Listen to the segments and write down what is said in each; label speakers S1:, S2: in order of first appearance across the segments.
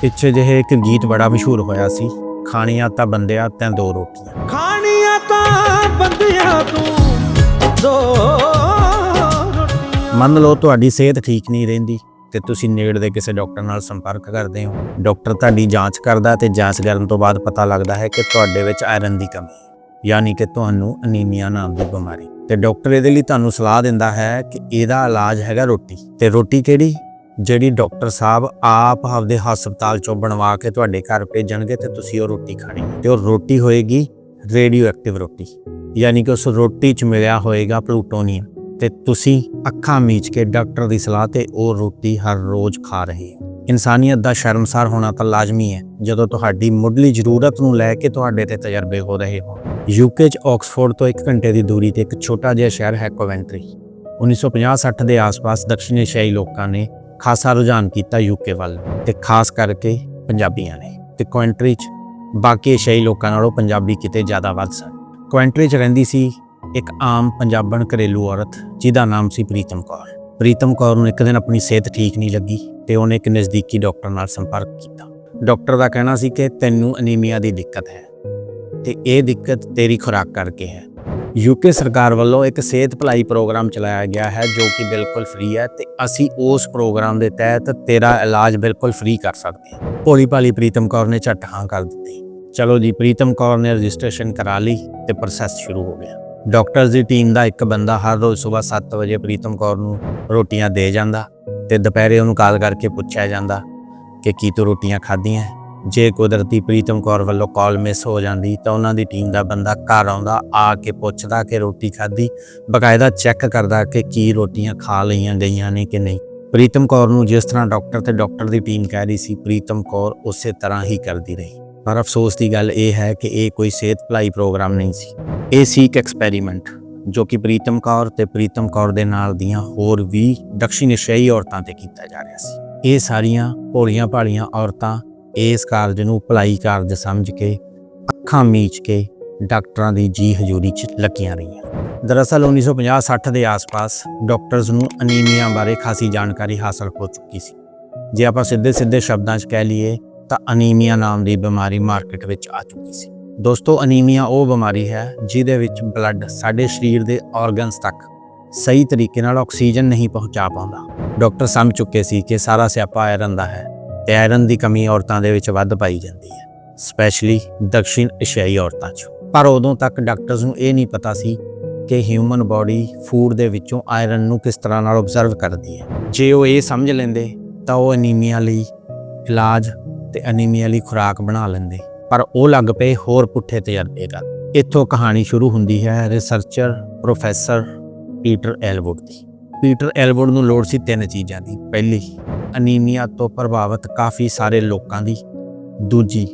S1: ਪਿੱਛੇ ਜਿਹੇ ਇੱਕ ਗੀਤ ਬੜਾ ਮਸ਼ਹੂਰ ਹੋਇਆ ਸੀ ਖਾਣੀਆਂ ਤਾਂ ਬੰਦਿਆ ਤੈਂ ਦੋ ਰੋਟੀਆਂ।
S2: ਖਾਣੀਆਂ ਤਾਂ ਬੰਦਿਆਂ ਤੂੰ ਦੋ ਰੋਟੀਆਂ।
S1: ਮੰਨ ਲਓ ਤੁਹਾਡੀ ਸਿਹਤ ਠੀਕ ਨਹੀਂ ਰਹਿੰਦੀ ਤੇ ਤੁਸੀਂ ਨੇੜੇ ਦੇ ਕਿਸੇ ਡਾਕਟਰ ਨਾਲ ਸੰਪਰਕ ਕਰਦੇ ਹੋ। ਡਾਕਟਰ ਤੁਹਾਡੀ ਜਾਂਚ ਕਰਦਾ ਤੇ ਜਾਂਚ ਕਰਨ ਤੋਂ ਬਾਅਦ ਪਤਾ ਲੱਗਦਾ ਹੈ ਕਿ ਤੁਹਾਡੇ ਵਿੱਚ ਆਇਰਨ ਦੀ ਕਮੀ ਹੈ ਯਾਨੀ ਕਿ ਤੁਹਾਨੂੰ ਅਨੀਮੀਆ ਨਾਮ ਦੀ ਬਿਮਾਰੀ। ਤੇ ਡਾਕਟਰ ਇਹਦੇ ਲਈ ਤੁਹਾਨੂੰ ਸਲਾਹ ਦਿੰਦਾ ਹੈ ਕਿ ਇਹਦਾ ਇਲਾਜ ਹੈਗਾ ਰੋਟੀ। ਤੇ ਰੋਟੀ ਕਿਹੜੀ? ਜਿਹੜੀ ਡਾਕਟਰ ਸਾਹਿਬ ਆਪ ਆਪਦੇ ਹਸਪਤਾਲ ਚੋਂ ਬਣਵਾ ਕੇ ਤੁਹਾਡੇ ਘਰ ਭੇਜਣਗੇ ਤੇ ਤੁਸੀਂ ਉਹ ਰੋਟੀ ਖਾਣੀ ਹੈ। ਤੇ ਉਹ ਰੋਟੀ ਹੋਏਗੀ ਰੇਡੀਓ ਐਕਟਿਵ ਰੋਟੀ। ਯਾਨੀ ਕਿ ਉਸ ਰੋਟੀ 'ਚ ਮਿਲਿਆ ਹੋਏਗਾ ਪਲੂਟੋਨੀਅਮ ਤੇ ਤੁਸੀਂ ਅੱਖਾਂ ਮੀਚ ਕੇ ਡਾਕਟਰ ਦੀ ਸਲਾਹ ਤੇ ਉਹ ਰੋਟੀ ਹਰ ਰੋਜ਼ ਖਾ ਰਹੇ ਹੋ। ਇਨਸਾਨੀਅਤ ਦਾ ਸ਼ਰਮਸਾਰ ਹੋਣਾ ਤਾਂ ਲਾਜ਼ਮੀ ਹੈ। ਜਦੋਂ ਤੁਹਾਡੀ ਮੁੱਢਲੀ ਜ਼ਰੂਰਤ ਨੂੰ ਲੈ ਕੇ ਤੁਹਾਡੇ ਤੇ ਤਜਰਬੇ ਹੋ ਰਹੇ ਹੋ। ਯੂਕੇ 'ਚ ਆਕਸਫੋਰਡ ਤੋਂ 1 ਘੰਟੇ ਦੀ ਦੂਰੀ ਤੇ ਇੱਕ ਛੋਟਾ ਜਿਹਾ ਸ਼ਹਿਰ ਹੈ ਕੋਵੈਂਟਰੀ। 1950-60 ਦੇ ਆਸ-ਪਾਸ ਦਕਸ਼ਿਣ ਏਸ਼ੀਆਈ ਲੋਕਾਂ ਨੇ ਖਾਸਾ ਰੁਝਾਨ ਕੀਤਾ ਯੂਕੇ ਵੱਲ ਤੇ ਖਾਸ ਕਰਕੇ ਪੰਜਾਬੀਆਂ ਨੇ। ਤੇ ਕੋਵੈਂਟਰੀ 'ਚ ਬਾਕੀ ਏਸ਼ੀਆਈ ਲੋਕਾਂ ਨਾਲੋਂ ਪੰਜਾਬੀ ਕਿਤੇ ਜ਼ਿਆਦਾ ਵੱਧ ਸਨ। ਕੋਵੈਂਟਰੀ 'ਚ ਰਹਿੰਦੀ ਸੀ ਇੱਕ ਆਮ ਪੰਜਾਬਣ ਘਰੇਲੂ ਔਰਤ ਜਿਹਦਾ ਨਾਮ ਸੀ ਪ੍ਰੀਤਮ ਕੌਰ। ਪ੍ਰੀਤਮ ਕੌਰ ਨੂੰ ਇੱਕ ਦਿਨ ਆਪਣੀ ਸਿਹਤ ਠੀਕ ਨਹੀਂ ਲੱਗੀ ਤੇ ਉਹਨੇ ਇੱਕ ਨਜ਼ਦੀਕੀ ਡਾਕਟਰ ਨਾਲ ਸੰਪਰਕ ਕੀਤਾ। ਡਾਕਟਰ ਦਾ ਕਹਿਣਾ ਸੀ ਕਿ ਤੈਨੂੰ ਅਨੀਮੀਆ ਦੀ ਦਿੱਕਤ ਹੈ ਤੇ ਇਹ ਦਿੱਕਤ ਤੇਰੀ ਖੁਰਾਕ ਕਰਕੇ ਹੈ। ਯੂਕੇ ਸਰਕਾਰ ਵੱਲੋਂ ਇੱਕ ਸਿਹਤ ਭਲਾਈ ਪ੍ਰੋਗਰਾਮ ਚਲਾਇਆ ਗਿਆ ਹੈ, ਜੋ ਕਿ ਬਿਲਕੁਲ ਫ੍ਰੀ ਹੈ ਤੇ ਅਸੀਂ ਉਸ ਪ੍ਰੋਗਰਾਮ ਦੇ ਤਹਿਤ ਤੇਰਾ ਇਲਾਜ ਬਿਲਕੁਲ ਫ੍ਰੀ ਕਰ ਸਕਦੇ ਹਾਂ। ਭੋਲੀ ਭਾਲੀ ਪ੍ਰੀਤਮ ਕੌਰ ਨੇ ਝੱਟ ਹਾਂ ਕਰ ਦਿੱਤੀ। ਚਲੋ ਜੀ, ਪ੍ਰੀਤਮ ਕੌਰ ਨੇ ਰਜਿਸਟ੍ਰੇਸ਼ਨ ਕਰਾ ਲਈ ਤੇ ਪ੍ਰੋਸੈਸ ਸ਼ੁਰੂ ਹੋ ਗਿਆ। ਡਾਕਟਰਸ ਦੀ ਟੀਮ ਦਾ ਇੱਕ ਬੰਦਾ ਹਰ ਰੋਜ਼ ਸਵੇਰ 7 ਵਜੇ ਪ੍ਰੀਤਮ ਕੌਰ ਨੂੰ ਰੋਟੀਆਂ ਦੇ ਜਾਂਦਾ ਤੇ ਦੁਪਹਿਰੇ ਉਹਨੂੰ ਕਾਲ ਕਰਕੇ ਪੁੱਛਿਆ ਜਾਂਦਾ ਕਿ ਕੀ ਤੂੰ ਰੋਟੀਆਂ ਖਾਧੀਆਂ? ਜੇ ਕੁਦਰਤੀ ਪ੍ਰੀਤਮ ਕੌਰ ਵੱਲੋਂ ਕਾਲ ਮਿਸ ਹੋ ਜਾਂਦੀ ਤਾਂ ਉਹਨਾਂ ਦੀ ਟੀਮ ਦਾ ਬੰਦਾ ਘਰ ਆਉਂਦਾ, ਆ ਕੇ ਪੁੱਛਦਾ ਕਿ ਰੋਟੀ ਖਾਧੀ। ਬਕਾਇਦਾ ਚੈੱਕ ਕਰਦਾ ਕਿ ਕੀ ਰੋਟੀਆਂ ਖਾ ਲਈਆਂ ਗਈਆਂ ਨੇ ਕਿ ਨਹੀਂ। ਪ੍ਰੀਤਮ ਕੌਰ ਨੂੰ ਜਿਸ ਤਰ੍ਹਾਂ ਡਾਕਟਰ ਤੇ ਡਾਕਟਰ ਦੀ ਟੀਮ ਕਹਿ ਰਹੀ ਸੀ, ਪ੍ਰੀਤਮ ਕੌਰ ਉਸੇ ਤਰ੍ਹਾਂ ਹੀ ਕਰਦੀ ਰਹੀ। ਪਰ ਅਫਸੋਸ ਦੀ ਗੱਲ ਇਹ ਹੈ ਕਿ ਇਹ ਕੋਈ ਸਿਹਤ ਭਲਾਈ ਪ੍ਰੋਗਰਾਮ ਨਹੀਂ ਸੀ। ਇਹ ਸੀ ਇੱਕ ਐਕਸਪੈਰੀਮੈਂਟ, ਜੋ ਕਿ ਪ੍ਰੀਤਮ ਕੌਰ ਤੇ ਪ੍ਰੀਤਮ ਕੌਰ ਦੇ ਨਾਲ ਦੀਆਂ ਹੋਰ ਵੀ ਦਕਸ਼ਿਣ ਏਸ਼ੀਆਈ ਔਰਤਾਂ ਤੇ ਕੀਤਾ ਜਾ ਰਿਹਾ ਸੀ। ਇਹ ਸਾਰੀਆਂ ਭੋਲੀਆਂ ਭਾਲੀਆਂ ਔਰਤਾਂ ਇਸ ਕਾਰਜ ਨੂੰ ਭਲਾਈ ਕਾਰਜ ਸਮਝ ਕੇ, ਅੱਖਾਂ ਮੀਚ ਕੇ ਡਾਕਟਰਾਂ ਦੀ ਜੀ ਹਜ਼ੂਰੀ 'ਚ ਲੱਗੀਆਂ ਰਹੀਆਂ। ਦਰਅਸਲ 1950-60 ਦੇ ਆਸ-ਪਾਸ ਡਾਕਟਰਸ ਨੂੰ ਅਨੀਮੀਆ ਬਾਰੇ ਖਾਸੀ ਜਾਣਕਾਰੀ ਹਾਸਲ ਹੋ ਚੁੱਕੀ ਸੀ। ਜੇ ਆਪਾਂ ਸਿੱਧੇ-ਸਿੱਧੇ ਸ਼ਬਦਾਂ 'ਚ ਕਹਿ ਲਈਏ, ਤਾਂ ਅਨੀਮੀਆ ਨਾਮ ਦੀ ਬਿਮਾਰੀ ਮਾਰਕੀਟ ਵਿੱਚ ਆ ਚੁੱਕੀ ਸੀ। ਦੋਸਤੋ, ਅਨੀਮੀਆ ਉਹ ਬਿਮਾਰੀ ਹੈ ਜਿਹਦੇ ਵਿੱਚ ਬਲੱਡ ਸਾਡੇ ਸਰੀਰ ਦੇ ਆਰਗਨਸ ਤੱਕ ਸਹੀ ਤਰੀਕੇ ਨਾਲ ਆਕਸੀਜਨ ਨਹੀਂ ਪਹੁੰਚਾ ਪਾਉਂਦਾ। ਡਾਕਟਰ ਸਮਝ ਚੁੱਕੇ ਸੀ ਕਿ ਸਾਰਾ ਸਿਆਪਾ ਆਇਰਨ ਦਾ ਹੈ। ਤੇ ਆਇਰਨ ਦੀ ਕਮੀ ਔਰਤਾਂ ਦੇ ਵਿੱਚ ਵੱਧ ਪਾਈ ਜਾਂਦੀ ਹੈ ਸਪੈਸ਼ਲੀ ਦਕਸ਼ਿਣ ਏਸ਼ੀਆਈ ਔਰਤਾਂ 'ਚ। ਪਰ ਉਦੋਂ ਤੱਕ ਡਾਕਟਰਸ ਨੂੰ ਇਹ ਨਹੀਂ ਪਤਾ ਸੀ ਕਿ ਹਿਊਮਨ ਬਾਡੀ ਫੂਡ ਦੇ ਵਿੱਚੋਂ ਆਇਰਨ ਨੂੰ ਕਿਸ ਤਰ੍ਹਾਂ ਨਾਲ ਆਬਜ਼ਰਵ ਕਰਦੀ ਹੈ। ਜੇ ਉਹ ਇਹ ਸਮਝ ਲੈਂਦੇ, ਤਾਂ ਉਹ ਅਨੀਮੀਆ ਲਈ ਇਲਾਜ ਤੇ ਅਨੀਮੀਆ ਲਈ ਖੁਰਾਕ ਬਣਾ ਲੈਂਦੇ। ਪਰ ਉਹ ਲੱਗ ਪਏ ਹੋਰ ਪੁੱਠੇ ਤਜਰਬੇ ਕਰ ਇੱਥੋਂ ਕਹਾਣੀ ਸ਼ੁਰੂ ਹੁੰਦੀ ਹੈ ਰਿਸਰਚਰ ਪ੍ਰੋਫੈਸਰ ਪੀਟਰ ਐਲਵੁੱਡ ਦੀ। ਪੀਟਰ ਐਲਵੁੱਡ ਨੂੰ ਲੋੜ ਸੀ ਤਿੰਨ ਚੀਜ਼ਾਂ ਦੀ। ਪਹਿਲੀ, ਅਨੀਮੀਆ ਤੋਂ ਪ੍ਰਭਾਵਿਤ ਕਾਫੀ ਸਾਰੇ ਲੋਕਾਂ ਦੀ। ਦੂਜੀ,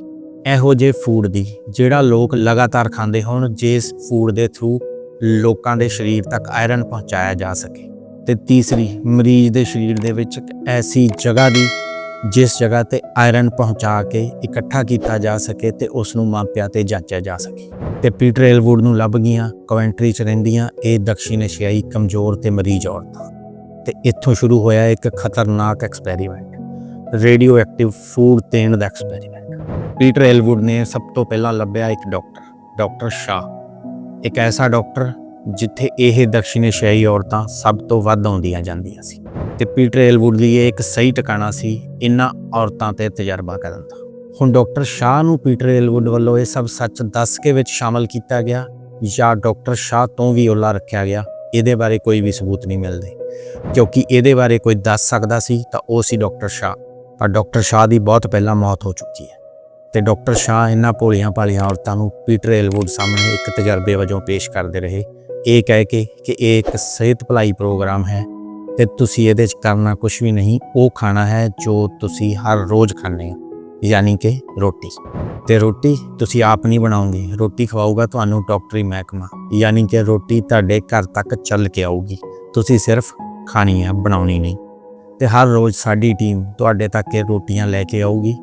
S1: ਇਹੋ ਜਿਹੇ ਫੂਡ ਦੀ, ਜਿਹੜਾ ਲੋਕ ਲਗਾਤਾਰ ਖਾਂਦੇ ਹੋਣ, ਜਿਸ ਫੂਡ ਦੇ ਥਰੂ ਲੋਕਾਂ ਦੇ ਸਰੀਰ ਤੱਕ ਆਇਰਨ ਪਹੁੰਚਾਇਆ ਜਾ ਸਕੇ। ਤੇ ਤੀਸਰੀ, ਮਰੀਜ਼ ਦੇ ਸਰੀਰ ਦੇ ਵਿੱਚ ਐਸੀ ਜਗ੍ਹਾ ਦੀ ਜਿਸ ਜਗ੍ਹਾ ਤੇ ਆਇਰਨ ਪਹੁੰਚਾ ਕੇ ਇਕੱਠਾ ਕੀਤਾ ਜਾ ਸਕੇ ਤੇ ਉਸ ਨੂੰ ਮਾਪਿਆਂ ਤੇ ਜਾਂਚਿਆ ਜਾ ਸਕੇ। ਤੇ ਪੀਟਰ ਐਲਵੁੱਡ ਨੂੰ ਲੱਭ ਗਈਆਂ, ਕਵੈਂਟਰੀ 'ਚ ਰਹਿੰਦੀਆਂ ਇਹ ਦਕਸ਼ਿਣ ਏਸ਼ੀਆਈ ਕਮਜ਼ੋਰ ਤੇ ਮਰੀਜ਼ ਔਰਤਾਂ। ਤੇ ਇੱਥੋਂ ਸ਼ੁਰੂ ਹੋਇਆ ਇੱਕ ਖਤਰਨਾਕ ਐਕਸਪੈਰੀਮੈਂਟ ਰੇਡੀਓ ਐਕਟਿਵ ਫੂਡ ਦੇਣ ਦਾ ਐਕਸਪੈਰੀਮੈਂਟ। ਪੀਟਰ ਐਲਵੁੱਡ ਨੇ ਸਭ ਤੋਂ ਪਹਿਲਾਂ ਲੱਭਿਆ ਇੱਕ ਡਾਕਟਰ ਡਾਕਟਰ ਸ਼ਾਹ। ਇੱਕ ਐਸਾ ਡਾਕਟਰ ਜਿੱਥੇ ਇਹ ਦਕਸ਼ਿਣ ਏਸ਼ੀਆਈ ਔਰਤਾਂ ਸਭ ਤੋਂ ਵੱਧ ਆਉਂਦੀਆਂ ਜਾਂਦੀਆਂ ਸੀ। ਤੇ ਪੀਟਰ ਐਲਵੁੱਡ ਦੀ ਇਹ ਇੱਕ ਸਹੀ ਟਿਕਾਣਾ ਸੀ ਇਹਨਾਂ ਔਰਤਾਂ ਤੇ ਤਜਰਬਾ ਕਰਨ ਦਾ। ਹੁਣ ਡਾਕਟਰ ਸ਼ਾਹ ਨੂੰ ਪੀਟਰ ਐਲਵੁੱਡ ਵੱਲੋਂ ਇਹ ਸਭ ਸੱਚ ਦੱਸ ਕੇ ਵਿੱਚ ਸ਼ਾਮਲ ਕੀਤਾ ਗਿਆ ਜਾਂ ਡਾਕਟਰ ਸ਼ਾਹ ਤੋਂ ਵੀ ਓਲਾ ਰੱਖਿਆ ਗਿਆ, ਇਹਦੇ ਬਾਰੇ ਕੋਈ ਵੀ ਸਬੂਤ ਨਹੀਂ ਮਿਲਦੇ। ਕਿਉਂਕਿ ਇਹਦੇ ਬਾਰੇ ਕੋਈ ਦੱਸ ਸਕਦਾ ਸੀ ਤਾਂ ਉਹ ਸੀ ਡਾਕਟਰ ਸ਼ਾਹ। ਪਰ ਡਾਕਟਰ ਸ਼ਾਹ ਦੀ ਬਹੁਤ ਪਹਿਲਾਂ ਮੌਤ ਹੋ ਚੁੱਕੀ ਹੈ ਤੇ ਡਾਕਟਰ ਸ਼ਾਹ ਇਹਨਾਂ ਭੋਲੀਆਂ ਭਾਲੀਆਂ ਔਰਤਾਂ ਨੂੰ ਪੀਟਰ ਐਲਵੁੱਡ ਸਾਹਮਣੇ ਇੱਕ ਤਜਰਬੇ ਵਜੋਂ ਪੇਸ਼ ਕਰਦੇ ਰਹੇ ਇਹ ਕਹਿ ਕੇ ਕਿ ਇਹ ਇੱਕ ਸਿਹਤ ਭਲਾਈ ਪ੍ਰੋਗਰਾਮ ਹੈ ਤੇ ਤੁਸੀਂ ਇਹਦੇ 'ਚ ਕਰਨਾ ਕੁਝ ਵੀ ਨਹੀਂ, ਉਹ ਖਾਣਾ ਹੈ ਜੋ ਤੁਸੀਂ ਹਰ ਰੋਜ਼ ਖਾਂਦੇ ਹੋ, ਯਾਨੀ ਕਿ ਰੋਟੀ। ਤੇ ਰੋਟੀ ਤੁਸੀਂ ਆਪ ਨਹੀਂ ਬਣਾਓਗੇ ਰੋਟੀ ਖਵਾਊਗਾ ਤੁਹਾਨੂੰ ਡਾਕਟਰੀ ਮਹਿਕਮਾ, ਯਾਨੀ ਕਿ ਰੋਟੀ ਤੁਹਾਡੇ ਘਰ ਤੱਕ ਚੱਲ ਕੇ ਆਊਗੀ, ਤੁਸੀਂ ਸਿਰਫ ਖਾਣੀ ਹੈ, ਬਣਾਉਣੀ ਨਹੀਂ। ਤੇ ਹਰ ਰੋਜ਼ ਸਾਡੀ ਟੀਮ ਤੁਹਾਡੇ ਤੱਕ ਇਹ ਰੋਟੀਆਂ ਲੈ ਕੇ ਆਊਗੀ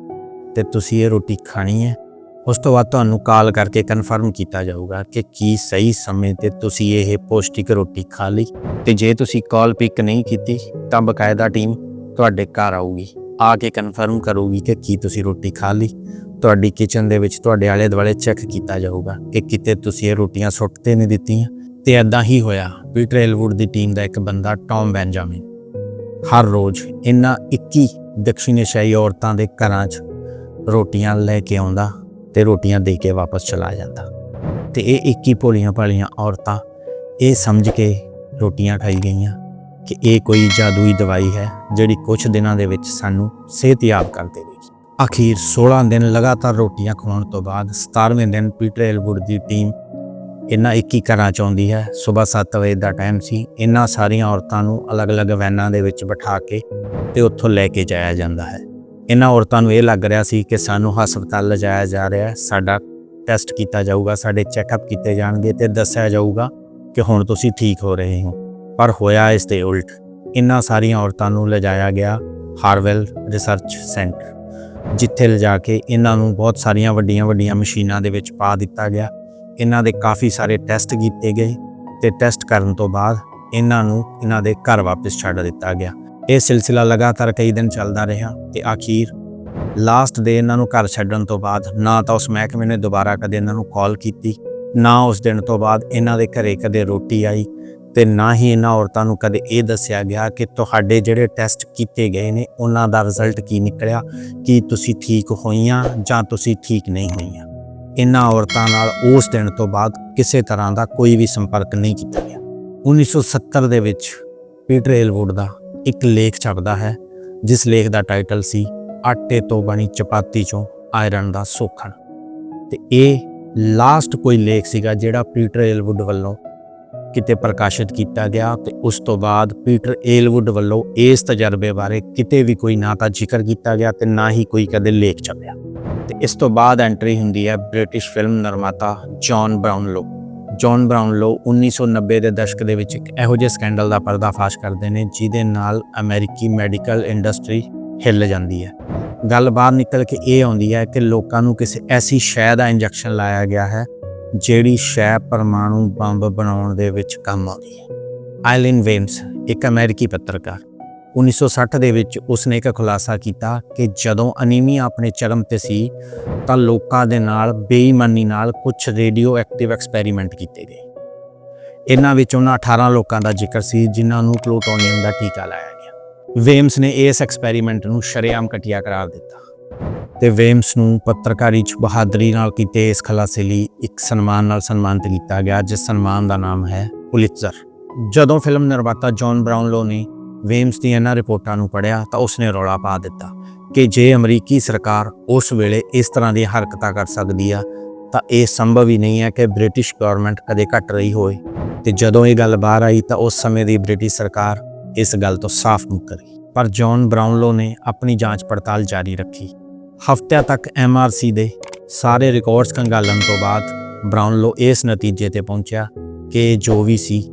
S1: ਤੇ ਤੁਸੀਂ ਇਹ ਰੋਟੀ ਖਾਣੀ ਹੈ ਉਸ ਤੋਂ ਬਾਅਦ ਤੁਹਾਨੂੰ ਕਾਲ ਕਰਕੇ ਕਨਫਰਮ ਕੀਤਾ ਜਾਊਗਾ ਕਿ ਕੀ ਸਹੀ ਸਮੇਂ ਤੇ ਤੁਸੀਂ ਇਹ ਪੌਸ਼ਟਿਕ ਰੋਟੀ ਖਾ ਲਈ ਤੇ ਜੇ ਤੁਸੀਂ ਕਾਲ ਪਿਕ ਨਹੀਂ ਕੀਤੀ ਤਾਂ ਬਕਾਇਦਾ ਟੀਮ ਤੁਹਾਡੇ ਘਰ ਆਊਗੀ, ਆ ਕੇ ਕਨਫਰਮ ਕਰੂਗੀ ਕਿ ਕੀ ਤੁਸੀਂ ਰੋਟੀ ਖਾ ਲਈ। ਤੁਹਾਡੀ ਕਿਚਨ ਦੇ ਵਿੱਚ ਤੁਹਾਡੇ ਆਲੇ ਦੁਆਲੇ ਚੈੱਕ ਕੀਤਾ ਜਾਊਗਾ ਕਿ ਕਿਤੇ ਤੁਸੀਂ ਇਹ ਰੋਟੀਆਂ ਸੁੱਟ ਤੇ ਨਹੀਂ ਦਿੱਤੀਆਂ ਤੇ ਐਦਾਂ ਹੀ ਹੋਇਆ ਪੀਟਰ ਏਲਵੁੱਡ ਦੀ ਟੀਮ ਦਾ ਇੱਕ ਬੰਦਾ ਟੌਮ ਬੈਂਜਾਮਿਨ ਹਰ ਰੋਜ਼ ਇਹਨਾਂ 21 ਦਕਸ਼ਿਣ ਏਸ਼ੀਆਈ ਔਰਤਾਂ ਦੇ ਘਰਾਂ 'ਚ ਰੋਟੀਆਂ ਲੈ ਕੇ ਆਉਂਦਾ ਤੇ ਰੋਟੀਆਂ ਦੇ ਕੇ ਵਾਪਸ ਚਲਾ ਜਾਂਦਾ। ਤੇ ਇਹ 21 ਭੋਲੀਆਂ ਭਾਲੀਆਂ ਔਰਤਾਂ ਇਹ ਸਮਝ ਕੇ ਰੋਟੀਆਂ ਖਾਈ ਗਈਆਂ ਕਿ ਇਹ ਕੋਈ ਜਾਦੂਈ ਦਵਾਈ ਹੈ ਜਿਹੜੀ ਕੁਝ ਦਿਨਾਂ ਦੇ ਵਿੱਚ ਸਾਨੂੰ ਸਿਹਤਯਾਬ ਕਰ ਦੇਵੇਗੀ। ਅਖੀਰ 16 ਦਿਨ ਲਗਾਤਾਰ ਰੋਟੀਆਂ ਖਵਾਉਣ ਤੋਂ ਬਾਅਦ 17ਵੇਂ ਦਿਨ ਪੀਟਰ ਏਲਵੁੱਡ ਦੀ ਟੀਮ ਇਹਨਾਂ 21 ਘਰਾਂ ਚ ਆਉਂਦੀ ਹੈ, ਸਵੇਰ 7 ਵਜੇ ਦਾ ਟਾਈਮ ਸੀ ਇਹਨਾਂ ਸਾਰੀਆਂ ਔਰਤਾਂ ਨੂੰ ਅਲੱਗ-ਅਲੱਗ ਵੈਨਾਂ ਦੇ ਵਿੱਚ ਬਿਠਾ ਕੇ ਤੇ ਉੱਥੋਂ ਲੈ ਕੇ ਜਾਇਆ ਜਾਂਦਾ ਹੈ। ਇਹਨਾਂ ਔਰਤਾਂ ਨੂੰ ਇਹ ਲੱਗ ਰਿਹਾ ਸੀ ਕਿ ਸਾਨੂੰ ਹਸਪਤਾਲ ਲਿਜਾਇਆ ਜਾ ਰਿਹਾ ਹੈ, ਸਾਡਾ ਟੈਸਟ ਕੀਤਾ ਜਾਊਗਾ, ਸਾਡੇ ਚੈੱਕਅਪ ਕੀਤੇ ਜਾਣਗੇ ਤੇ ਦੱਸਿਆ ਜਾਊਗਾ ਕਿ ਹੁਣ ਤੁਸੀਂ ਠੀਕ ਹੋ ਰਹੇ ਹੋ। ਪਰ ਹੋਇਆ ਇਸ ਦੇ ਉਲਟ। ਇਹਨਾਂ ਸਾਰੀਆਂ ਔਰਤਾਂ ਨੂੰ ਲਿਜਾਇਆ ਗਿਆ ਹਾਰਵੈਲ ਰਿਸਰਚ ਸੈਂਟਰ, ਜਿੱਥੇ ਲਿਜਾ ਕੇ ਇਹਨਾਂ ਨੂੰ ਬਹੁਤ ਸਾਰੀਆਂ ਵੱਡੀਆਂ-ਵੱਡੀਆਂ ਮਸ਼ੀਨਾਂ ਦੇ ਵਿੱਚ ਪਾ ਦਿੱਤਾ ਗਿਆ। ਇਹਨਾਂ ਦੇ ਕਾਫੀ ਸਾਰੇ ਟੈਸਟ ਕੀਤੇ ਗਏ ਤੇ ਟੈਸਟ ਕਰਨ ਤੋਂ ਬਾਅਦ ਇਹਨਾਂ ਨੂੰ ਇਹਨਾਂ ਦੇ ਘਰ ਵਾਪਸ ਛੱਡ ਦਿੱਤਾ ਗਿਆ। ਇਹ ਸਿਲਸਿਲਾ ਲਗਾਤਾਰ ਕਈ ਦਿਨ ਚੱਲਦਾ ਰਿਹਾ ਤੇ ਆਖੀਰ ਲਾਸਟ ਦੇ ਇਹਨਾਂ ਨੂੰ ਘਰ ਛੱਡਣ ਤੋਂ ਬਾਅਦ, ਨਾ ਤਾਂ ਉਸ ਮਹਿਕਮੇ ਨੇ ਦੁਬਾਰਾ ਕਦੇ ਇਹਨਾਂ ਨੂੰ ਕਾਲ ਕੀਤੀ, ਨਾ ਉਸ ਦਿਨ ਤੋਂ ਬਾਅਦ ਇਹਨਾਂ ਦੇ ਘਰੇ ਕਦੇ ਰੋਟੀ ਆਈ ਤੇ ਨਾ ਹੀ ਇਹਨਾਂ ਔਰਤਾਂ ਨੂੰ ਕਦੇ ਇਹ ਦੱਸਿਆ ਗਿਆ ਕਿ ਤੁਹਾਡੇ ਜਿਹੜੇ ਟੈਸਟ ਕੀਤੇ ਗਏ ਨੇ, ਉਹਨਾਂ ਦਾ ਰਿਜ਼ਲਟ ਕੀ ਨਿਕਲਿਆ, ਕੀ ਤੁਸੀਂ ਠੀਕ ਹੋਈਆਂ ਜਾਂ ਤੁਸੀਂ ਠੀਕ ਨਹੀਂ ਹੋਈਆਂ। ਇਹਨਾਂ ਔਰਤਾਂ ਨਾਲ ਉਸ ਦਿਨ ਤੋਂ ਬਾਅਦ ਕਿਸੇ ਤਰ੍ਹਾਂ ਦਾ ਕੋਈ ਵੀ ਸੰਪਰਕ ਨਹੀਂ ਕੀਤਾ ਗਿਆ। 1970 ਦੇ ਵਿੱਚ ਪੀਟਰ ਏਲਵੁੱਡ ਦਾ ਇੱਕ ਲੇਖ ਛਪਦਾ ਹੈ, ਜਿਸ ਲੇਖ ਦਾ ਟਾਈਟਲ ਸੀ, ਆਟੇ ਤੋਂ ਬਣੀ ਚਪਾਤੀ ਚੋਂ ਆਇਰਨ ਦਾ ਸੋਖਣ। ਤੇ ਇਹ ਲਾਸਟ ਕੋਈ ਲੇਖ ਸੀਗਾ ਜਿਹੜਾ ਪੀਟਰ ਏਲਵੁੱਡ ਵੱਲੋਂ ਕਿਤੇ ਪ੍ਰਕਾਸ਼ਿਤ ਕੀਤਾ ਗਿਆ ਤੇ ਉਸ ਤੋਂ ਬਾਅਦ ਪੀਟਰ ਏਲਵੁੱਡ ਵੱਲੋਂ ਇਸ ਤਜਰਬੇ ਬਾਰੇ ਕਿਤੇ ਵੀ ਕੋਈ ਨਾ ਤਾਂ ਜ਼ਿਕਰ ਕੀਤਾ ਗਿਆ ਤੇ ਨਾ ਹੀ ਕੋਈ ਕਦੇ ਲੇਖ ਛਪਿਆ। ਤੇ ਇਸ ਤੋਂ ਬਾਅਦ ਐਂਟਰੀ ਹੁੰਦੀ ਹੈ ਬ੍ਰਿਟਿਸ਼ ਫਿਲਮ ਨਿਰਮਾਤਾ ਜੌਨ ਬ੍ਰਾਊਨਲੋ ਜੌਨ ਬ੍ਰਾਊਨਲੋ 1990 ਦੇ ਦਸ਼ਕ ਦੇ ਵਿੱਚ ਇੱਕ ਇਹੋ ਜਿਹੇ ਸਕੈਂਡਲ ਦਾ ਪਰਦਾਫਾਸ਼ ਕਰਦੇ ਨੇ, ਜਿਹਦੇ ਨਾਲ ਅਮਰੀਕੀ ਮੈਡੀਕਲ ਇੰਡਸਟਰੀ ਹਿੱਲ ਜਾਂਦੀ ਹੈ। ਗੱਲ ਬਾਹਰ ਨਿਕਲ ਕੇ ਇਹ ਆਉਂਦੀ ਹੈ ਕਿ ਲੋਕਾਂ ਨੂੰ ਕਿਸੇ ਐਸੀ ਸ਼ੈ ਦਾ ਇੰਜੈਕਸ਼ਨ ਲਾਇਆ ਗਿਆ ਹੈ, ਜਿਹੜੀ ਸ਼ੈ ਪਰਮਾਣੂ ਬੰਬ ਬਣਾਉਣ ਦੇ ਵਿੱਚ ਕੰਮ ਆਉਂਦੀ ਹੈ। ਆਇਲਿਨ ਵੇਮਸ ਇੱਕ ਅਮਰੀਕੀ ਪੱਤਰਕਾਰ। 1960 ਦੇ ਵਿੱਚ ਉਸਨੇ ਇੱਕ ਖੁਲਾਸਾ ਕੀਤਾ ਕਿ ਜਦੋਂ ਅਨੀਮੀਆ ਆਪਣੇ ਚਰਮ ਤੇ ਸੀ, ਤਾਂ ਲੋਕਾਂ ਦੇ ਨਾਲ ਬੇਈਮਾਨੀ ਨਾਲ ਕੁਝ ਰੇਡੀਓ ਐਕਟਿਵ ਐਕਸਪੈਰੀਮੈਂਟ ਕੀਤੇ ਗਏ। ਇਹਨਾਂ ਵਿੱਚ ਉਹਨਾਂ 18 ਲੋਕਾਂ ਦਾ ਜ਼ਿਕਰ ਸੀ, ਜਿਨ੍ਹਾਂ ਨੂੰ ਪਲੂਟੋਨੀਅਮ ਦਾ ਟੀਕਾ ਲਾਇਆ ਗਿਆ। ਵੇਮਸ ਨੇ ਇਸ ਐਕਸਪੈਰੀਮੈਂਟ ਨੂੰ ਸ਼ਰੇਆਮ ਘਟੀਆ ਕਰਾਰ ਦਿੱਤਾ ਤੇ ਵੇਮਸ ਨੂੰ ਪੱਤਰਕਾਰੀ 'ਚ ਬਹਾਦਰੀ ਨਾਲ ਕੀਤੇ ਇਸ ਖੁਲਾਸੇ ਲਈ ਇੱਕ ਸਨਮਾਨ ਨਾਲ ਸਨਮਾਨਿਤ ਕੀਤਾ ਗਿਆ, ਜਿਸ ਸਨਮਾਨ ਦਾ ਨਾਮ ਹੈ ਪੁਲਿਤਜ਼ਰ। ਜਦੋਂ ਫਿਲਮ ਨਿਰਮਾਤਾ ਜੌਨ ਬ੍ਰਾਊਨਲੋ ਨੇ ਵੇਮਸ ਦੀਆਂ ਇਹਨਾਂ ਰਿਪੋਰਟਾਂ ਨੂੰ ਪੜ੍ਹਿਆ ਤਾਂ ਉਸਨੇ ਰੌਲਾ ਪਾ ਦਿੱਤਾ ਕਿ ਜੇ ਅਮਰੀਕੀ ਸਰਕਾਰ ਉਸ ਵੇਲੇ ਇਸ ਤਰ੍ਹਾਂ ਦੀਆਂ ਹਰਕਤਾਂ ਕਰ ਸਕਦੀ ਆ, ਤਾਂ ਇਹ ਸੰਭਵ ਹੀ ਨਹੀਂ ਹੈ ਕਿ ਬ੍ਰਿਟਿਸ਼ ਗਵਰਨਮੈਂਟ ਕਦੇ ਘਟ ਰਹੀ ਹੋਵੇ। ਤੇ ਜਦੋਂ ਇਹ ਗੱਲ ਬਾਹਰ ਆਈ ਤਾਂ ਉਸ ਸਮੇਂ ਦੀ ਬ੍ਰਿਟਿਸ਼ ਸਰਕਾਰ ਇਸ ਗੱਲ ਤੋਂ ਸਾਫ਼ ਮੁੱਕਰ ਗਈ। ਪਰ ਜੌਨ ਬ੍ਰਾਊਨਲੋ ਨੇ ਆਪਣੀ ਜਾਂਚ ਪੜਤਾਲ ਜਾਰੀ ਰੱਖੀ। ਹਫ਼ਤਿਆਂ ਤੱਕ ਐਮਆਰਸੀ ਦੇ ਸਾਰੇ ਰਿਕਾਰਡਸ ਖੰਗਾਲਣ ਤੋਂ ਬਾਅਦ ਬ੍ਰਾਊਨਲੋ ਇਸ ਨਤੀਜੇ ਤੇ ਪਹੁੰਚਿਆ ਕਿ ਜੋ ਵੀ ਸੀ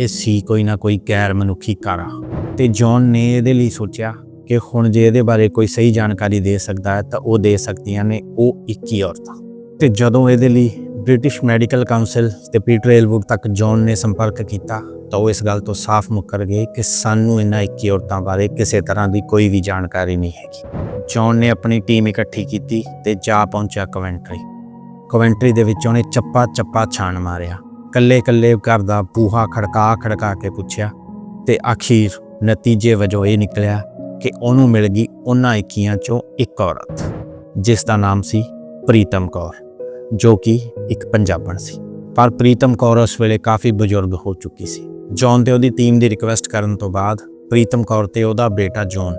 S1: ਇਹ ਸੀ ਕੋਈ ਨਾ ਕੋਈ ਗੈਰ ਮਨੁੱਖੀ ਕਾਰਾ। ਤੇ ਜੌਨ ਨੇ ਇਹਦੇ ਲਈ ਸੋਚਿਆ ਕਿ ਹੁਣ ਜੇ ਇਹਦੇ ਬਾਰੇ ਕੋਈ ਸਹੀ ਜਾਣਕਾਰੀ ਦੇ ਸਕਦਾ ਹੈ ਤਾਂ ਉਹ ਦੇ ਸਕਦੀਆਂ ਨੇ ਉਹ 21 ਔਰਤਾਂ। ਤੇ ਜਦੋਂ ਇਹਦੇ ਲਈ ਬ੍ਰਿਟਿਸ਼ ਮੈਡੀਕਲ ਕਾਉਂਸਲ ਤੇ ਪੀਟਰ ਏਲਵੁੱਡ ਤੱਕ ਜੌਨ ਨੇ ਸੰਪਰਕ ਕੀਤਾ, ਤਾਂ ਉਹ ਇਸ ਗੱਲ ਤੋਂ ਸਾਫ਼ ਮੁੱਕਰ ਗਏ ਕਿ ਸਾਨੂੰ ਇਹਨਾਂ 21 ਔਰਤਾਂ ਬਾਰੇ ਕਿਸੇ ਤਰ੍ਹਾਂ ਦੀ ਕੋਈ ਵੀ ਜਾਣਕਾਰੀ ਨਹੀਂ ਹੈਗੀ। ਜੌਨ ਨੇ ਆਪਣੀ ਟੀਮ ਇਕੱਠੀ ਕੀਤੀ ਤੇ ਜਾ ਪਹੁੰਚਿਆ ਕਵੈਂਟਰੀ। ਕਵੈਂਟਰੀ ਦੇ ਵਿੱਚ ਉਹਨੇ ਚੱਪਾ ਚੱਪਾ ਛਾਣ ਮਾਰਿਆ। ਕੱਲੇ ਕੱਲੇ ਘਰ ਦਾ ਬੂਹਾ ਖੜਕਾ ਖੜਕਾ ਕੇ ਪੁੱਛਿਆ ਤੇ ਅਖੀਰ ਨਤੀਜੇ ਵਜੋਂ ਇਹ ਨਿਕਲਿਆ ਕਿ ਉਹਨੂੰ ਮਿਲ ਗਈ ਉਹਨਾਂ 21 ਚੋਂ ਇੱਕ ਔਰਤ, ਜਿਸ ਦਾ ਨਾਮ ਸੀ ਪ੍ਰੀਤਮ ਕੌਰ, ਜੋ ਕਿ ਇੱਕ ਪੰਜਾਬਣ ਸੀ। ਪਰ ਪ੍ਰੀਤਮ ਕੌਰ ਉਸ ਵੇਲੇ ਕਾਫੀ ਬਜ਼ੁਰਗ ਹੋ ਚੁੱਕੀ ਸੀ। ਜੌਨ ਤੇ ਉਹਦੀ ਟੀਮ ਦੀ ਰਿਕੁਐਸਟ ਕਰਨ ਤੋਂ ਬਾਅਦ ਪ੍ਰੀਤਮ ਕੌਰ ਤੇ ਉਹਦਾ ਬੇਟਾ ਜੌਨ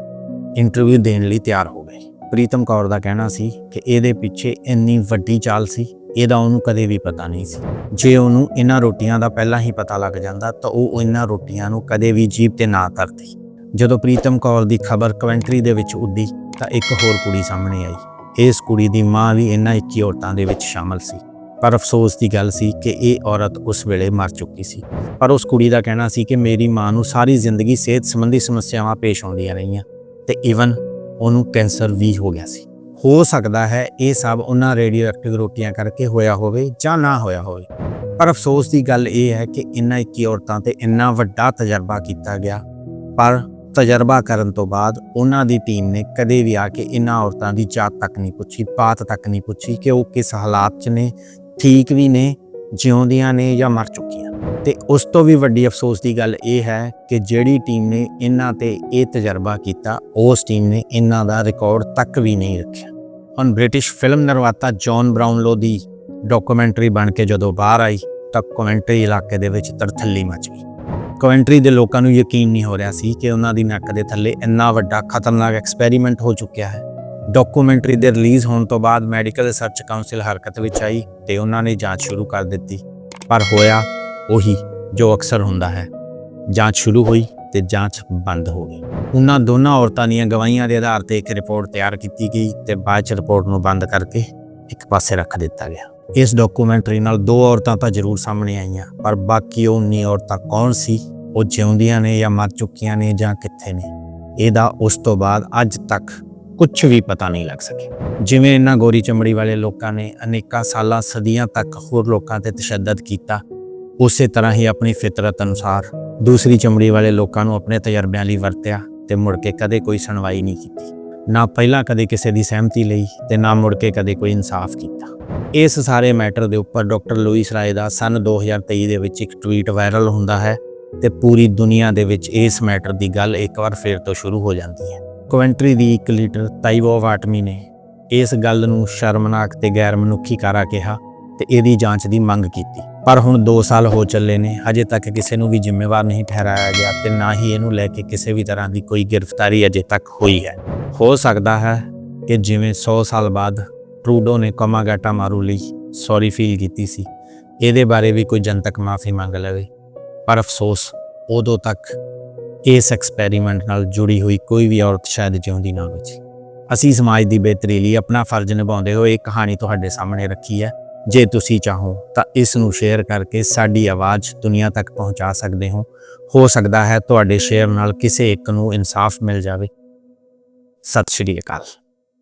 S1: ਇੰਟਰਵਿਊ ਦੇਣ ਲਈ ਤਿਆਰ ਹੋ ਗਏ। ਪ੍ਰੀਤਮ ਕੌਰ ਦਾ ਕਹਿਣਾ ਸੀ ਕਿ ਇਹਦੇ ਪਿੱਛੇ ਇੰਨੀ ਵੱਡੀ ਚਾਲ ਸੀ ਇਹਦਾ ਉਹਨੂੰ ਕਦੇ ਵੀ ਪਤਾ ਨਹੀਂ ਸੀ। ਜੇ ਉਹਨੂੰ ਇਹਨਾਂ ਰੋਟੀਆਂ ਦਾ ਪਹਿਲਾਂ ਹੀ ਪਤਾ ਲੱਗ ਜਾਂਦਾ, ਤਾਂ ਉਹ ਇਹਨਾਂ ਰੋਟੀਆਂ ਨੂੰ ਕਦੇ ਵੀ ਜੀਭ ਤੇ ਨਾ ਧਰਦੀ। ਜਦੋਂ ਪ੍ਰੀਤਮ ਕੌਰ ਦੀ ਖਬਰ ਕਵੈਂਟਰੀ ਦੇ ਵਿੱਚ ਉੱਡੀ, ਤਾਂ ਇੱਕ ਹੋਰ ਕੁੜੀ ਸਾਹਮਣੇ ਆਈ। ਇਸ ਕੁੜੀ ਦੀ ਮਾਂ ਵੀ ਇਹਨਾਂ 21 ਔਰਤਾਂ ਦੇ ਵਿੱਚ ਸ਼ਾਮਲ ਸੀ। ਪਰ ਅਫਸੋਸ ਦੀ ਗੱਲ ਸੀ ਕਿ ਇਹ ਔਰਤ ਉਸ ਵੇਲੇ ਮਰ ਚੁੱਕੀ ਸੀ। ਪਰ ਉਸ ਕੁੜੀ ਦਾ ਕਹਿਣਾ ਸੀ ਕਿ ਮੇਰੀ ਮਾਂ ਨੂੰ ਸਾਰੀ ਜ਼ਿੰਦਗੀ ਸਿਹਤ ਸੰਬੰਧੀ ਸਮੱਸਿਆਵਾਂ ਪੇਸ਼ ਆਉਂਦੀਆਂ ਰਹੀਆਂ, ਤੇ ਇਵਨ ਉਹਨੂੰ ਕੈਂਸਰ ਵੀ ਹੋ ਗਿਆ ਸੀ। ਹੋ ਸਕਦਾ ਹੈ ਇਹ ਸਭ ਉਹਨਾਂ ਰੇਡੀਓ ਐਕਟਿਵ ਰੋਟੀਆਂ ਕਰਕੇ ਹੋਇਆ ਹੋਵੇ ਜਾਂ ਨਾ ਹੋਇਆ ਹੋਵੇ। ਪਰ ਅਫਸੋਸ ਦੀ ਗੱਲ ਇਹ ਹੈ ਕਿ ਇਹਨਾਂ 21 ਔਰਤਾਂ ਤੇ ਇੰਨਾ ਵੱਡਾ ਤਜਰਬਾ ਕੀਤਾ ਗਿਆ। ਪਰ ਤਜਰਬਾ ਕਰਨ ਤੋਂ ਬਾਅਦ ਉਹਨਾਂ ਦੀ ਟੀਮ ਨੇ ਕਦੇ ਵੀ ਆ ਕੇ ਇਹਨਾਂ ਔਰਤਾਂ ਦੀ ਜਾਤ ਤੱਕ ਨਹੀਂ ਪੁੱਛੀ, ਪਾਤ ਤੱਕ ਨਹੀਂ ਪੁੱਛੀ ਕਿ ਉਹ ਕਿਸ ਹਾਲਾਤ 'ਚ ਨੇ, ਠੀਕ ਵੀ ਨੇ, ਜਿਉਂਦੀਆਂ ਨੇ ਜਾਂ ਮਰ ਚੁੱਕੀਆਂ। ਤੇ ਉਸ ਤੋਂ ਵੀ ਵੱਡੀ ਅਫਸੋਸ ਦੀ ਗੱਲ ਇਹ ਹੈ ਕਿ ਜਿਹੜੀ ਟੀਮ ਨੇ ਇਹਨਾਂ ਤੇ ਇਹ ਤਜਰਬਾ ਕੀਤਾ, ਉਸ ਟੀਮ ਨੇ ਇਹਨਾਂ ਦਾ ਰਿਕਾਰਡ ਤੱਕ ਵੀ ਨਹੀਂ ਰੱਖਿਆ। ਹੁਣ ਬ੍ਰਿਟਿਸ਼ ਫਿਲਮ ਨਿਰਮਾਤਾ ਜੌਨ ਬਰਾਊਨਲੋ ਦੀ ਡਾਕੂਮੈਂਟਰੀ ਬਣ ਕੇ ਜਦੋਂ ਬਾਹਰ ਆਈ ਤਾਂ ਕਮੈਂਟਰੀ ਇਲਾਕੇ ਦੇ ਵਿੱਚ ਤਰਥੱਲੀ ਮਚ ਗਈ। ਕਵੈਂਟਰੀ ਦੇ ਲੋਕਾਂ ਨੂੰ ਯਕੀਨ ਨਹੀਂ ਹੋ ਰਿਹਾ ਸੀ ਕਿ ਉਹਨਾਂ ਦੀ ਨੱਕ ਦੇ ਥੱਲੇ ਇੰਨਾ ਵੱਡਾ ਖਤਰਨਾਕ ਐਕਸਪੈਰੀਮੈਂਟ ਹੋ ਚੁੱਕਿਆ ਹੈ। ਡਾਕੂਮੈਂਟਰੀ ਦੇ ਰਿਲੀਜ਼ ਹੋਣ ਤੋਂ ਬਾਅਦ ਮੈਡੀਕਲ ਰਿਸਰਚ ਕਾਉਂਸਲ ਹਰਕਤ ਵਿੱਚ ਆਈ ਤੇ ਉਹਨਾਂ ਨੇ ਜਾਂਚ ਸ਼ੁਰੂ ਕਰ ਦਿੱਤੀ। ਪਰ ਹੋਇਆ ਉਹੀ ਜੋ ਅਕਸਰ ਹੁੰਦਾ ਹੈ। ਜਾਂਚ ਸ਼ੁਰੂ ਹੋਈ ਤੇ ਜਾਂਚ ਬੰਦ ਹੋ ਗਈ। ਉਹਨਾਂ ਦੋਨਾਂ ਔਰਤਾਂ ਦੀਆਂ ਗਵਾਹੀਆਂ ਦੇ ਆਧਾਰ ਤੇ ਇੱਕ ਰਿਪੋਰਟ ਤਿਆਰ ਕੀਤੀ ਗਈ ਤੇ ਬਾਅਦ ਚ ਰਿਪੋਰਟ ਨੂੰ ਬੰਦ ਕਰਕੇ ਇੱਕ ਪਾਸੇ ਰੱਖ ਦਿੱਤਾ ਗਿਆ। ਇਸ ਡਾਕੂਮੈਂਟਰੀ ਨਾਲ ਦੋ ਔਰਤਾਂ ਤਾਂ ਜ਼ਰੂਰ ਸਾਹਮਣੇ ਆਈਆਂ, ਪਰ ਬਾਕੀ ਉਹ 19 ਔਰਤਾਂ ਕੌਣ ਸੀ? ਉਹ ਜਿਉਂਦੀਆਂ ਨੇ ਜਾਂ ਮਰ ਚੁੱਕੀਆਂ ਨੇ ਜਾਂ ਕਿੱਥੇ ਨੇ? ਇਹਦਾ ਉਸ ਤੋਂ ਬਾਅਦ ਅੱਜ ਤੱਕ ਕੁਝ ਵੀ ਪਤਾ ਨਹੀਂ ਲੱਗ ਸਕਿਆ। ਜਿਵੇਂ ਇਹਨਾਂ ਗੋਰੀ ਚਮੜੀ ਵਾਲੇ ਲੋਕਾਂ ਨੇ ਅਨੇਕਾਂ ਸਾਲਾਂ ਸਦੀਆਂ ਤੱਕ ਹੋਰ ਲੋਕਾਂ ਤੇ ਤਸ਼ੱਦਦ ਕੀਤਾ, ਉਸੇ ਤਰ੍ਹਾਂ ਹੀ ਆਪਣੀ ਫਿਤਰਤ ਅਨੁਸਾਰ ਦੂਸਰੀ ਚਮੜੀ ਵਾਲੇ ਲੋਕਾਂ ਨੂੰ ਆਪਣੇ ਤਜਰਬਿਆਂ ਲਈ ਵਰਤਿਆ ਤੇ ਮੁੜ ਕੇ ਕਦੇ ਕੋਈ ਸੁਣਵਾਈ ਨਹੀਂ ਕੀਤੀ। ਨਾ ਪਹਿਲਾਂ ਕਦੇ ਕਿਸੇ ਦੀ ਸਹਿਮਤੀ ਲਈ ਤੇ ਨਾ ਮੁੜ ਕੇ ਕਦੇ ਕੋਈ ਇਨਸਾਫ ਕੀਤਾ। ਇਸ ਸਾਰੇ ਮੈਟਰ ਦੇ ਉੱਪਰ ਡਾਕਟਰ ਲੂਈਸ ਰਾਏ ਦਾ ਸਨ 2023 ਦੇ ਵਿੱਚ ਇੱਕ ਟਵੀਟ ਵਾਇਰਲ ਹੁੰਦਾ ਹੈ ਤੇ ਪੂਰੀ ਦੁਨੀਆ ਦੇ ਵਿੱਚ ਇਸ ਮੈਟਰ ਦੀ ਗੱਲ ਇੱਕ ਵਾਰ ਫੇਰ ਤੋਂ ਸ਼ੁਰੂ ਹੋ ਜਾਂਦੀ ਹੈ। ਕਵੈਂਟਰੀ ਦੀ ਇੱਕ ਲੀਡਰ ਤਾਈਵੋ ਵਾਟਮੀ ਨੇ ਇਸ ਗੱਲ ਨੂੰ ਸ਼ਰਮਨਾਕ ਤੇ ਗੈਰ ਮਨੁੱਖੀ ਕਾਰਾ ਕਿਹਾ ਤੇ ਇਹਦੀ ਜਾਂਚ ਦੀ ਮੰਗ ਕੀਤੀ। ਪਰ ਹੁਣ 2 ਸਾਲ ਹੋ ਚੱਲੇ ਨੇ ਅਜੇ ਤੱਕ ਕਿਸੇ ਨੂੰ ਵੀ ਜ਼ਿੰਮੇਵਾਰ ਨਹੀਂ ਠਹਿਰਾਇਆ ਗਿਆ ਤੇ ਨਾ ਹੀ ਇਹਨੂੰ ਲੈ ਕੇ ਕਿਸੇ ਵੀ ਤਰ੍ਹਾਂ ਦੀ ਕੋਈ ਗ੍ਰਿਫਤਾਰੀ ਅਜੇ ਤੱਕ ਹੋਈ ਹੈ। ਹੋ ਸਕਦਾ ਹੈ ਕਿ ਜਿਵੇਂ 100 ਸਾਲ ਬਾਅਦ ਟਰੂਡੋ ਨੇ ਕਮਾਗਾਟਾ ਮਾਰੂ ਲਈ ਸੌਰੀ ਫੀਲ ਕੀਤੀ ਸੀ, ਇਹਦੇ ਬਾਰੇ ਵੀ ਕੋਈ ਜਨਤਕ ਮਾਫੀ ਮੰਗ ਲਵੇ। ਪਰ ਅਫਸੋਸ, ਉਦੋਂ ਤੱਕ ਇਸ ਐਕਸਪੈਰੀਮੈਂਟ ਨਾਲ ਜੁੜੀ ਹੋਈ ਕੋਈ ਵੀ ਔਰਤ ਸ਼ਾਇਦ ਜਿਉਂਦੀ ਨਾ ਬਚੀ। ਅਸੀਂ ਸਮਾਜ ਦੀ ਬਿਹਤਰੀ ਲਈ ਆਪਣਾ ਫਰਜ਼ ਨਿਭਾਉਂਦੇ ਹੋਏ ਇਹ ਕਹਾਣੀ ਤੁਹਾਡੇ ਸਾਹਮਣੇ ਰੱਖੀ ਹੈ। ਜੇ ਤੁਸੀਂ ਚਾਹੋ ਤਾਂ ਇਸ ਨੂੰ ਸ਼ੇਅਰ ਕਰਕੇ ਸਾਡੀ ਆਵਾਜ਼ ਦੁਨੀਆ ਤੱਕ ਪਹੁੰਚਾ ਸਕਦੇ ਹੋ। ਹੋ ਸਕਦਾ ਹੈ ਤੁਹਾਡੇ ਸ਼ੇਅਰ ਨਾਲ ਕਿਸੇ ਇੱਕ ਨੂੰ ਇਨਸਾਫ ਮਿਲ ਜਾਵੇ। ਸਤਿ ਸ਼੍ਰੀ ਅਕਾਲ।